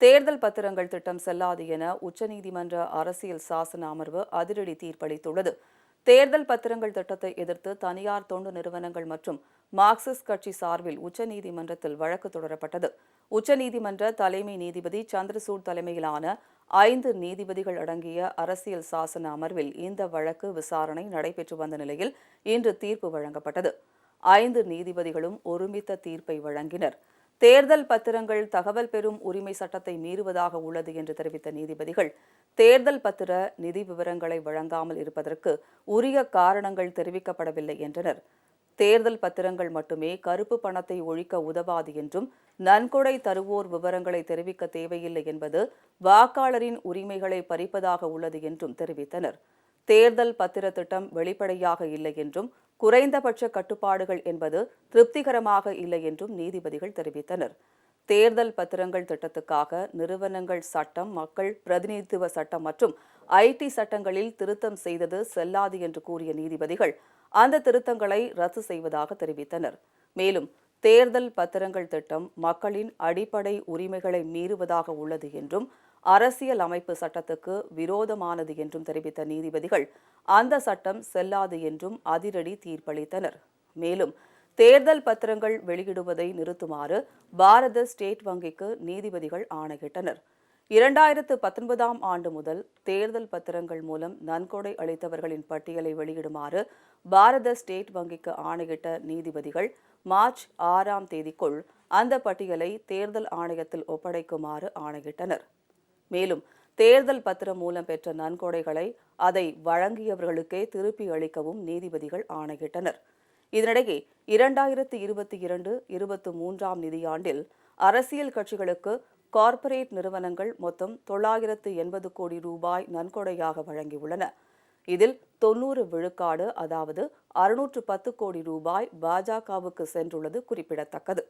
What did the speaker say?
தேர்தல் பத்திரங்கள் திட்டம் செல்லாது என உச்சநீதிமன்ற அரசியல் சாசன அமர்வு அதிரடி தீர்ப்பளித்துள்ளது. தேர்தல் பத்திரங்கள் திட்டத்தை எதிர்த்து தனியார் தொண்டு நிறுவனங்கள் மற்றும் மார்க்சிஸ்ட் கட்சி சார்பில் உச்சநீதிமன்றத்தில் வழக்கு தொடரப்பட்டது. உச்சநீதிமன்ற தலைமை நீதிபதி சந்திரசூட் தலைமையிலான ஐந்து நீதிபதிகள் அடங்கிய அரசியல் சாசன அமர்வில் இந்த வழக்கு விசாரணை நடைபெற்று வந்த நிலையில் இன்று தீர்ப்பு வழங்கப்பட்டது. ஐந்து நீதிபதிகளும் ஒருமித்த தீர்ப்பை வழங்கினர். தேர்தல் பத்திரங்கள் தகவல் பெறும் உரிமை சட்டத்தை மீறுவதாக உள்ளது என்று தெரிவித்த நீதிபதிகள் தேர்தல் பத்திர நிதி விவரங்களை வழங்காமல் இருப்பதற்கு உரிய காரணங்கள் தெரிவிக்கப்படவில்லை என்றனர். தேர்தல் பத்திரங்கள் மட்டுமே கருப்பு பணத்தை ஒழிக்க உதவாது என்றும் நன்கொடை தருவோர் விவரங்களை தெரிவிக்க தேவையில்லை என்பது வாக்காளரின் உரிமைகளை பறிப்பதாக உள்ளது என்றும் தெரிவித்தனர். தேர்தல் பத்திர திட்டம் வெளிப்படையாக இல்லை என்றும் குறைந்தபட்ச கட்டுப்பாடுகள் என்பது திருப்திகரமாக இல்லை என்றும் நீதிபதிகள் தெரிவித்தனர். தேர்தல் பத்திரங்கள் திட்டத்துக்காக நிறுவனங்கள் சட்டம் மக்கள் பிரதிநிதித்துவ சட்டம் மற்றும் ஐடி சட்டங்களில் திருத்தம் செய்தது செல்லாது என்று கூறிய நீதிபதிகள் அந்த திருத்தங்களை ரத்து செய்வதாக தெரிவித்தனர். மேலும் தேர்தல் பத்திரங்கள் திட்டம் மக்களின் அடிப்படை உரிமைகளை மீறுவதாக உள்ளது என்றும் அரசியல் அமைப்பு சட்டத்துக்கு விரோதமானது என்றும் தெரிவித்த நீதிபதிகள் அந்த சட்டம் செல்லாது என்றும் அதிரடி தீர்ப்பளித்தனர். மேலும் தேர்தல் பத்திரங்கள் வெளியிடுவதை நிறுத்துமாறு பாரத ஸ்டேட் வங்கிக்கு நீதிபதிகள் ஆணையிட்டனர். இரண்டாயிரத்து பத்தொன்பதாம் ஆண்டு முதல் தேர்தல் பத்திரங்கள் மூலம் நன்கொடை அளித்தவர்களின் பட்டியலை வெளியிடுமாறு பாரத ஸ்டேட் வங்கிக்கு ஆணையிட்ட நீதிபதிகள் மார்ச் ஆறாம் தேதிக்குள் அந்த பட்டியலை தேர்தல் ஆணையத்தில் ஒப்படைக்குமாறு ஆணையிட்டனர். மேலும் தேர்தல் பத்திரம் மூலம் பெற்ற நன்கொடைகளை அதை வழங்கியவர்களுக்கே திருப்பி அளிக்கவும் நீதிபதிகள் ஆணையிட்டனர். இதனிடையே இரண்டாயிரத்தி இருபத்தி இரண்டு இருபத்தி மூன்றாம் நிதியாண்டில் அரசியல் கட்சிகளுக்கு கார்ப்பரேட் நிறுவனங்கள் மொத்தம் தொள்ளாயிரத்து எண்பது கோடி ரூபாய் நன்கொடையாக வழங்கியுள்ளன. இதில் தொன்னூறு விழுக்காடு அதாவது அறுநூற்று பத்து கோடி ரூபாய் பாஜகவுக்கு சென்றுள்ளது குறிப்பிடத்தக்கது.